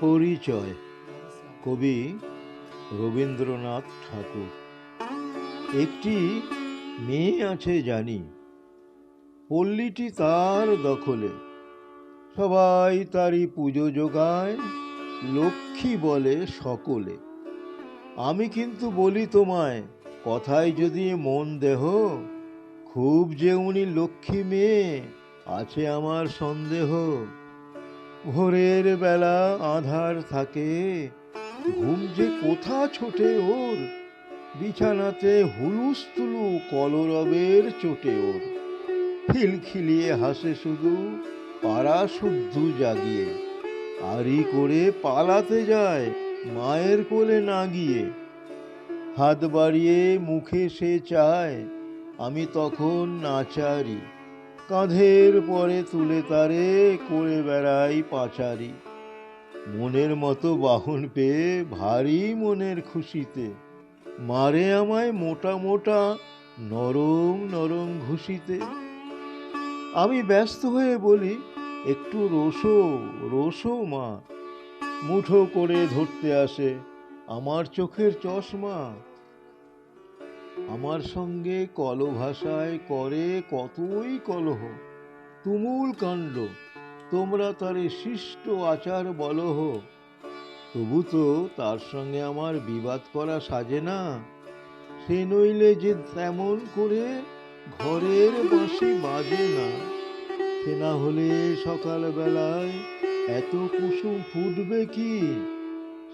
পরিচয়। কবি রবীন্দ্রনাথ ঠাকুর। একটি মেয়ে আছে জানি। পল্লীটি তার দখলে। সবাই তারই পুজো যোগায়, লক্ষ্মী বলে সকলে। আমি কিন্তু বলি তোমায়, কথায় যদি মন দেহ, খুব যে উনি লক্ষ্মী মেয়ে, আছে আমার সন্দেহ। ভোরের বেলা আধার থাকে। ঘুম যে কোথা ছোটে ওর, বিছানাতে হুলুস্থুলু কলরবের চোটে ওর। খিলখিলিয়ে হাসে শুধু পাড়া শুদ্ধ জাগিয়ে আরি করে পালাতে যায় মায়ের কোলে না গিয়ে। হাত বাড়িয়ে মুখে সে চায়, আমি তখন নাচারি কাঁধের পরে তুলে তারে করে বেড়াই পাচারি। মনের মতো বাহন পেয়ে ভারী মনের খুশিতে। মারে আমায় মোটা মোটা নরম নরম ঘুষিতে। আমি ব্যস্ত হয়ে বলি, একটু রোসো রোসো মা। মুঠো করে ধরতে আসে আমার চোখের চশমা। আমার সঙ্গে কল ভাষায় করে কতই কলহ। তুমুল কাণ্ড, তোমরা তারে শিষ্ট আচার বলহ। তবু তো তার সঙ্গে আমার বিবাদ করা সাজে না। সে নইলে যে তেমন করে ঘরের বাঁশি বাজে না। সে না হলে সকালবেলায় এত কুসুম ফুটবে কি?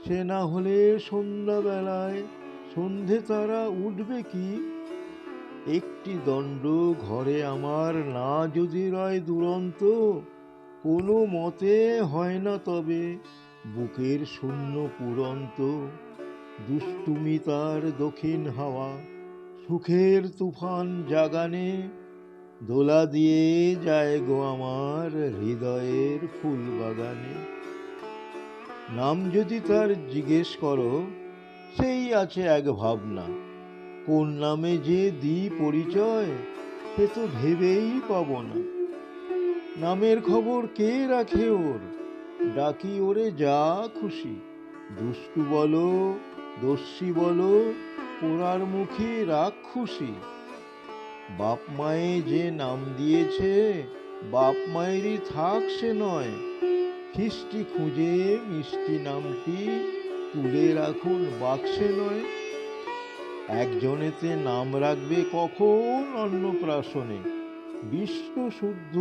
সে না হলে সন্ধ্যাবেলায় সন্ধে তারা উঠবে কি? একটি দণ্ড ঘরে আমার না যদি রয় দুরন্ত, কোনো মতে হয় না তবে বুকের শূন্য পুরন্ত। দুষ্টুমি তার দক্ষিণ হাওয়া, সুখের তুফান জাগানে, দোলা দিয়ে যায় গো আমার হৃদয়ের ফুল বাগানে। নাম যদি তার জিজ্ঞেস করো সেই আছে এক ভাবনা। কোন নামে যে দি পরিচয়, সে তো ভেবেই পাব না। নামের খবর কে রাখে ওর? ডাকি ওরে যা খুশি। দুষ্টু বলো, দস্যি বলো, পোড়ার মুখে রাখ খুশি বাপ মায়ে যে নাম দিয়েছে, বাপ মায়েরই থাক সে নয়। খিস্টি খুঁজে মিষ্টি নামটি তুলে রাখুন বাক্সে নয়। একজনেতে নাম রাখবে কখন অন্নপ্রাশনে? বিশ্ব শুদ্ধ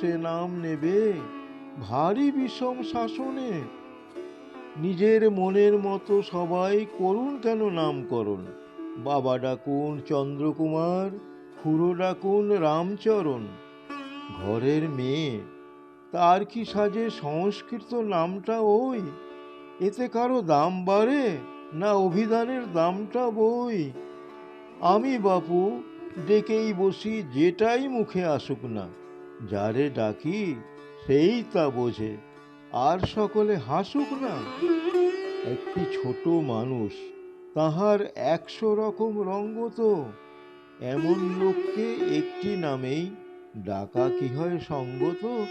সে নাম নেবে ভারী বিষম শাসনে। নিজের মনের মতো সবাই করুন কেন নামকরণ? বাবা ডাকুন চন্দ্রকুমার, খুড়ো ডাকুন রামচরণ। ঘরের মেয়ে, তার কি সাজে সংস্কৃত নামটা ওই? এতে কারও দাম বাড়ে না অভিধানের দামটা বই? আমি বাপু, ডেকেই বসি যেটাই মুখে আসুক না। যারে ডাকি সেই তা বোঝে, আর সকলে হাসুক না। একটি ছোট মানুষ, তাহার একশো রকম রঙ্গ তো। এমন লোককে একটি নামেই ডাকা কি হয় সঙ্গত?